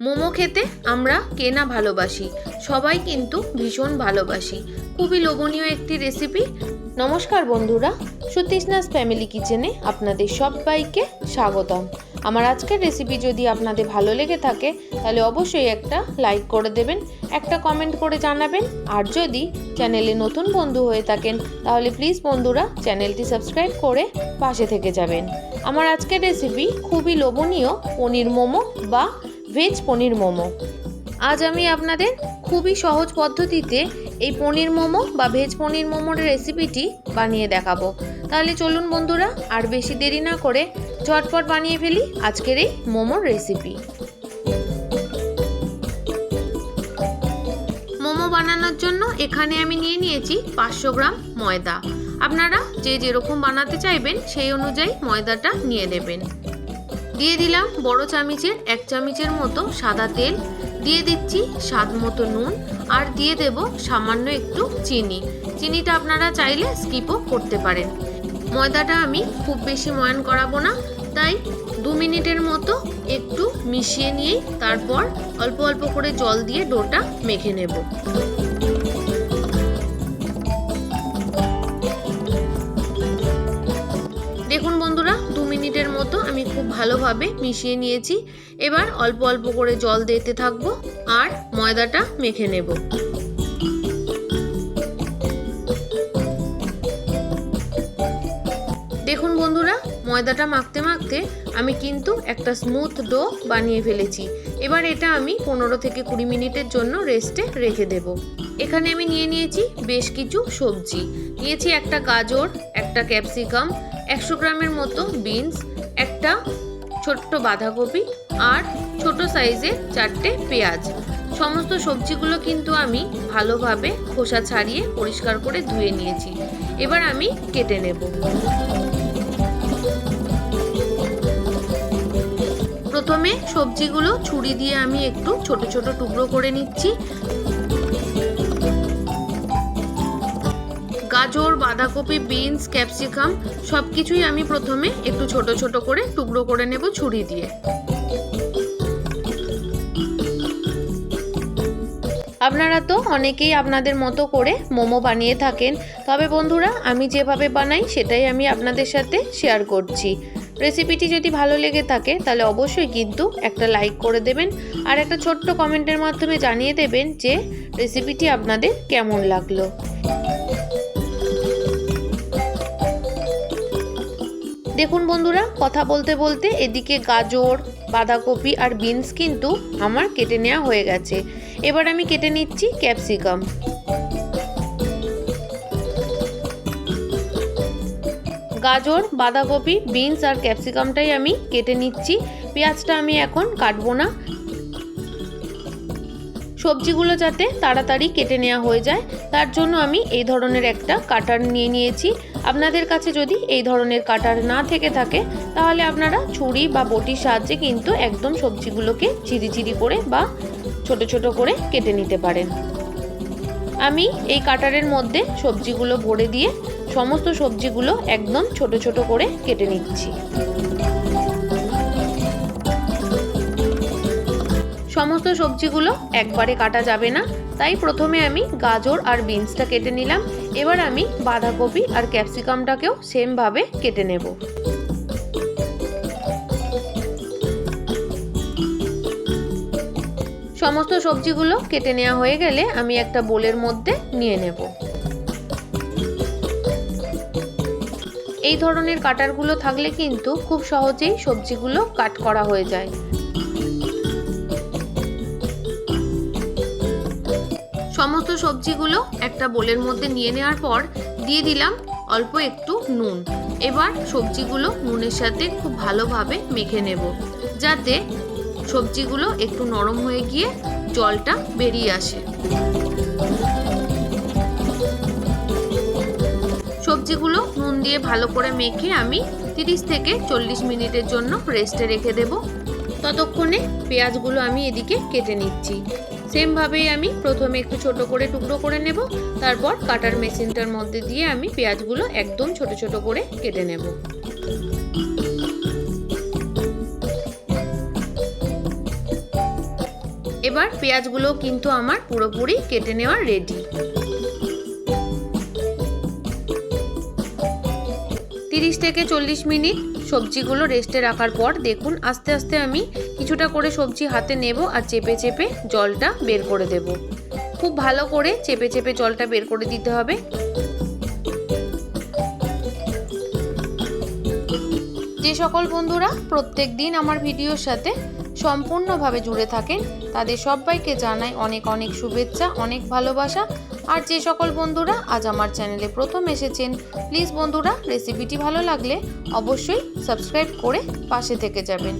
মোমো খেতে আমরা কে না ভালোবাসি, সবাই কিন্তু ভীষণ ভালোবাসি। খুবই লোভনীয় একটি রেসিপি নমস্কার বন্ধুরা, সুতৃষ্ণাস ফ্যামিলি কিচেনে আপনাদের সবাইকে স্বাগতম। আমার আজকের রেসিপি যদি আপনাদের ভালো লেগে থাকে, তাহলে অবশ্যই একটা লাইক করে দেবেন, একটা কমেন্ট করে জানাবেন। আর যদি চ্যানেলে নতুন বন্ধু হয়ে থাকেন, তাহলে প্লিজ বন্ধুরা চ্যানেলটি সাবস্ক্রাইব করে পাশে থেকে যাবেন। আমার আজকের রেসিপি খুবই লোভনীয়, পনির মোমো বা ভেজ পনির মোমো। আজ আমি আপনাদের খুবই সহজ পদ্ধতিতে এই পনির মোমো বা ভেজ পনির মোমোর রেসিপিটি বানিয়ে দেখাবো। তাহলে চলুন বন্ধুরা, আর বেশি দেরি না করে ঝটপট বানিয়ে ফেলি আজকের এই মোমোর রেসিপি। মোমো বানানোর জন্য এখানে আমি নিয়ে নিয়েছি পাঁচশো গ্রাম ময়দা। আপনারা যে যেরকম বানাতে চাইবেন, সেই অনুযায়ী ময়দাটা নিয়ে নেবেন। দিয়ে দিলাম বড় চামিচের এক চামিচের মতো সাদা তেল। দিয়ে দিচ্ছি স্বাদ মতো নুন আর দিয়ে দেব সামান্য একটু চিনি। চিনিটা আপনারা চাইলে স্কিপও করতে পারেন। ময়দাটা আমি খুব বেশি ময়ান করাবো না, তাই দু মিনিটের মতো একটু মিশিয়ে নিয়েই তারপর অল্প অল্প করে জল দিয়ে ডোটা মেখে নেব। মতো আমি খুব ভালোভাবে মিশিয়ে নিয়েছি। এবার অল্প অল্প করে জল দিতে থাকব আর ময়দাটা মেখে নেব। দেখুন বন্ধুরা, ময়দাটা মাখতে মাখতে আমি কিন্তু একটা স্মুথ ডো বানিয়ে ফেলেছি। এবার এটা আমি পনেরো থেকে কুড়ি মিনিটের জন্য রেস্টে রেখে দেব। এখানে আমি নিয়ে নিয়েছি বেশ কিছু সবজি। নিয়েছি একটা গাজর, একটা ক্যাপসিকাম, একশো গ্রামের মতো বিনস, একটা ছোট্ট বাঁধাকপি আর ছোট সাইজের চারটে পেঁয়াজ। সমস্ত সবজিগুলো কিন্তু আমি ভালোভাবে খোসা ছাড়িয়ে পরিষ্কার করে ধুয়ে নিয়েছি। এবার আমি কেটে নেব। প্রথমে সবজিগুলো ছুরি দিয়ে আমি একটু ছোট ছোট টুকরো করে নিচ্ছি। গাজর, বাঁধাকপি, বিনস, ক্যাপসিকাম সব কিছুই আমি প্রথমে একটু ছোট ছোট করে টুকরো করে নেব ছুরি দিয়ে। আপনারা তো অনেকেই আপনাদের মতো করে মোমো বানিয়ে থাকেন, তবে বন্ধুরা আমি যেভাবে বানাই সেটাই আমি আপনাদের সাথে শেয়ার করছি। রেসিপিটি যদি ভালো লেগে থাকে, তাহলে অবশ্যই কিন্তু একটা লাইক করে দেবেন, আর একটা ছোট্ট কমেন্টের মাধ্যমে জানিয়ে দেবেন যে রেসিপিটি আপনাদের কেমন লাগল। দেখুন বন্ধুরা, কথা বলতে বলতে এদিকে গাজর, বাঁধাকপি আর বিনস কিন্তু আমার কেটে নেওয়া হয়ে গেছে। এবার আমি কেটে নিচ্ছি ক্যাপসিকাম। গাজর, বাঁধাকপি, বিনস আর ক্যাপসিকামটাই আমি কেটে নিচ্ছি। পেঁয়াজটা আমি এখন কাটবো না। সবজিগুলো যাতে তাড়াতাড়ি কেটে নেওয়া হয়ে যায়, তার জন্য আমি এই ধরনের একটা কাটার নিয়ে নিয়েছি। আপনাদের কাছে যদি এই ধরনের কাটার না থেকে থাকে, তাহলে আপনারা ছুরি বা বটির সাহায্যে কিন্তু একদম সবজিগুলোকে চিরি চিরি করে বা ছোট ছোট করে কেটে নিতে পারেন। আমি এই কাটারের মধ্যে সবজিগুলো ভরে দিয়ে সমস্ত সবজিগুলো একদম ছোট ছোট করে কেটে নিচ্ছি। সমস্ত সবজিগুলো একবারে কাটা যাবে না। তাই প্রথমে আমি গাজর আর বিনসটা কেটে নিলাম। এবার আমি বাঁধাকপি আর ক্যাপসিকামটাকেও সেমভাবে কেটে নেব। সমস্ত সবজিগুলো কেটে নেওয়া হয়ে গেলে আমি একটা বোলের মধ্যে নিয়ে নেব। এই ধরনের কাটারগুলো থাকলে কিন্তু খুব সহজেই সবজিগুলো কাট করা হয়ে যায়। সমস্ত সবজিগুলো একটা বোলের মধ্যে নিয়ে নেওয়ার পর দিয়ে দিলাম অল্প একটু নুন। এবার সবজিগুলো নুনের সাথে খুব ভালোভাবে মেখে নেব, যাতে সবজিগুলো একটু নরম হয়ে গিয়ে জলটা বেরিয়ে আসে। সবজিগুলো নুন দিয়ে ভালো করে মেখে আমি তিরিশ থেকে চল্লিশ মিনিটের জন্য রেস্টে রেখে দেব। ততক্ষণে পেঁয়াজগুলো আমি এদিকে কেটে নিচ্ছি। সেমভাবেই আমি প্রথমে একটু ছোট করে টুকরো করে নেব, তারপর কাটার মেশিনটার মধ্যে দিয়ে আমি পেঁয়াজগুলো একদম ছোট ছোট করে কেটে নেব। এবার পেঁয়াজগুলো কিন্তু আমার পুরোপুরি কেটে নেওয়া রেডি তিরিশ থেকে চল্লিশ মিনিট সবজিগুলো রেস্টে রাখার পর দেখুন, আস্তে আস্তে আমি কিছুটা করে সবজি হাতে নেব আর চেপে চেপে জলটা বের করে দেব। খুব ভালো করে চেপে চেপে জলটা বের করে দিতে হবে। যে সকল বন্ধুরা, প্রত্যেক দিন আমার ভিডিওর সাথে সম্পূর্ণভাবে জুড়ে থাকেন। তাদের সবাইকে জানাই অনেক অনেক শুভেচ্ছা, অনেক ভালোবাসা। আর যে সকল বন্ধুরা আজ আমার চ্যানেলে প্রথম এসেছেন, প্লিজ বন্ধুরা রেসিপিটি ভালো লাগলে অবশ্যই সাবস্ক্রাইব করে পাশে থেকে যাবেন।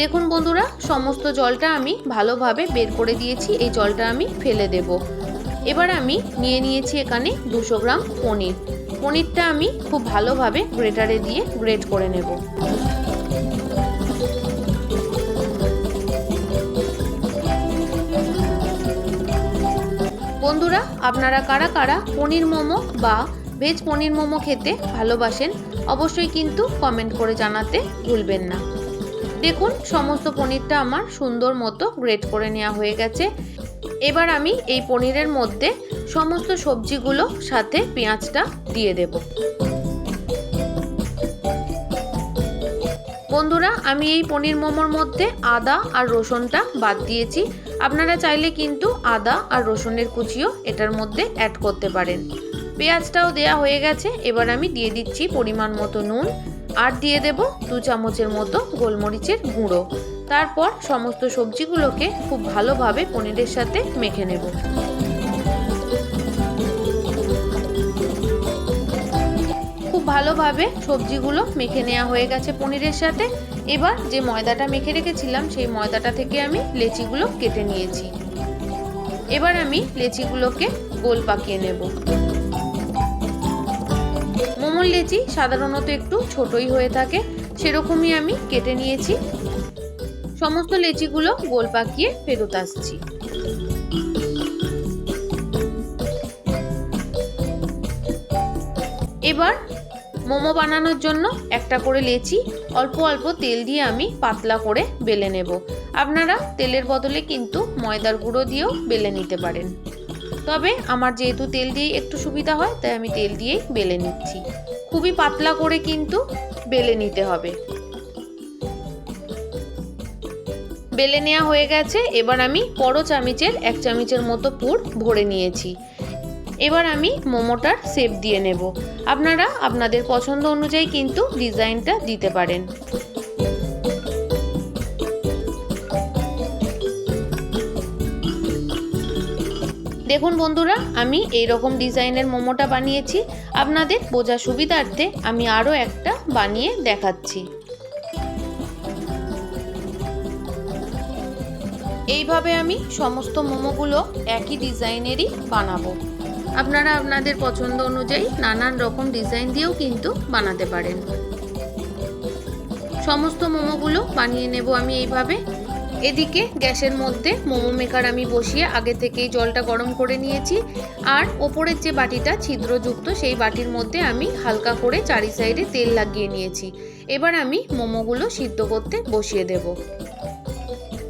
দেখুন বন্ধুরা, সমস্ত জলটা আমি ভালোভাবে বের করে দিয়েছি। এই জলটা আমি ফেলে দেব। এবার আমি নিয়ে নিয়েছি এখানে দুশো গ্রাম পনির। পনিরটা আমি খুব ভালোভাবে গ্রেটারে দিয়ে গ্রেট করে নেব। বন্ধুরা, আপনারা কারা কারা পনির মোমো বা ভেজ পনির মোমো খেতে ভালোবাসেন, অবশ্যই কিন্তু কমেন্ট করে জানাতে ভুলবেন না। দেখুন, সমস্ত পনিরটা আমার সুন্দর মতো গ্রেট করে নেওয়া হয়ে গেছে। এবার আমি এই পনিরের মধ্যে সমস্ত সবজিগুলো সাথে পেঁয়াজটা দিয়ে দেব। বন্ধুরা, আমি এই পনির মোমোর মধ্যে আদা আর রসুনটা বাদ দিয়েছি। আপনারা চাইলে কিন্তু আদা আর রসুনের কুচিও এটার মধ্যে অ্যাড করতে পারেন। পেঁয়াজটাও দেয়া হয়ে গেছে, এবার আমি দিয়ে দিচ্ছি পরিমাণ মতো নুন আর দিয়ে দেব দু চামচের মতো গোলমরিচের গুঁড়ো। তারপর সমস্ত সবজিগুলোকে খুব ভালোভাবে পনিরের সাথে মেখে নেব। ভালোভাবে সবজিগুলো মেখে নেওয়া হয়ে গেছে পনিরের সাথে। এবার যে ময়দাটা মেখে রেখেছিলাম, সেই ময়দাটা থেকে আমি লেচিগুলো কেটে নিয়েছি। এবার আমি লেচিগুলোকে গোল পাকিয়ে নেব। মোমোর লেচি সাধারণত একটু ছোটই হয়ে থাকে, সেরকমই আমি কেটে নিয়েছি। সমস্ত লেচিগুলো গোল পাকিয়ে ফেরত আসছি। এবার মোমো বানানোর জন্য একটা করে লেচি, অল্প অল্প তেল দিয়ে আমি পাতলা করে বেলে নেব। আপনারা তেলের বদলে কিন্তু ময়দার গুঁড়ো দিয়েও বেলে নিতে পারেন। তবে আমার যেহেতু তেল দিয়ে একটু সুবিধা হয়, তাই আমি তেল দিয়েই বেলে নিচ্ছি। খুবই পাতলা করে কিন্তু বেলে নিতে হবে। বেলে নেওয়া হয়ে গেছে, এবার আমি বড় চামিচের এক চামিচের মতো পুর ভরে নিয়েছি। এবার আমি মোমোটার শেপ দিয়ে নেব। আপনারা আপনাদের পছন্দ অনুযায়ী কিন্তু ডিজাইনটা দিতে পারেন। দেখুন বন্ধুরা, আমি এই রকম ডিজাইনের মোমোটা বানিয়েছি। আপনাদের বোঝা সুবিধার্থে আমি আরও একটা বানিয়ে দেখাচ্ছি। এইভাবে আমি সমস্ত মোমোগুলো একই ডিজাইনেরই বানাবো। আপনারা আপনাদের পছন্দ অনুযায়ী নানান রকম ডিজাইন দিয়েও কিন্তু বানাতে পারেন। সমস্ত মোমোগুলো বানিয়ে নেব আমি এইভাবে। এদিকে গ্যাসের মধ্যে মোমো মেকার আমি বসিয়ে আগে থেকেই জলটা গরম করে নিয়েছি। আর ওপরের যে বাটিটা ছিদ্রযুক্ত, সেই বাটির মধ্যে আমি হালকা করে চারি সাইডে তেল লাগিয়ে নিয়েছি। এবার আমি মোমোগুলো সিদ্ধ করতে বসিয়ে দেব।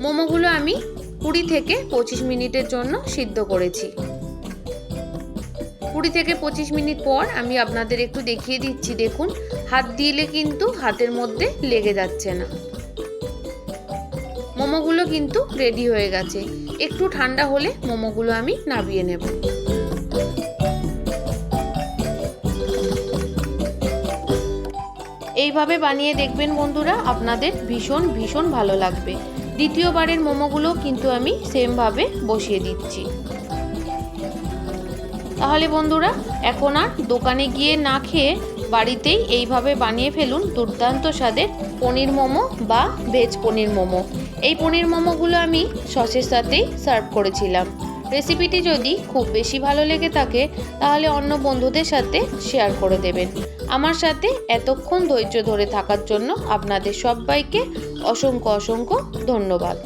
মোমোগুলো আমি কুড়ি থেকে পঁচিশ মিনিটের জন্য সিদ্ধ করেছি। কুড়ি থেকে পঁচিশ মিনিট পর আমি আপনাদের একটু দেখিয়ে দিচ্ছি, দেখুন। হাত দিলে কিন্তু হাতের মধ্যে লেগে যাচ্ছে না। মোমোগুলো কিন্তু রেডি হয়ে গেছে। একটু ঠান্ডা হলে মোমোগুলো আমি নাবিয়ে নেব। এইভাবে বানিয়ে দেখবেন বন্ধুরা, আপনাদের ভীষণ ভীষণ ভালো লাগবে। দ্বিতীয়বারের মোমোগুলো কিন্তু আমি সেমভাবে বসিয়ে দিচ্ছি। তাহলে বন্ধুরা, এখন আর দোকানে গিয়ে না খেয়ে বাড়িতেই এইভাবে বানিয়ে ফেলুন দুর্দান্ত স্বাদের পনির মোমো বা ভেজ পনির মোমো। এই পনির মোমোগুলো আমি সসের সাথেই সার্ভ করেছিলাম। রেসিপিটি যদি খুব বেশি ভালো লেগে থাকে, তাহলে অন্য বন্ধুদের সাথে শেয়ার করে দেবেন। আমার সাথে এতক্ষণ ধৈর্য ধরে থাকার জন্য আপনাদের সবাইকে অসংখ্য অসংখ্য ধন্যবাদ।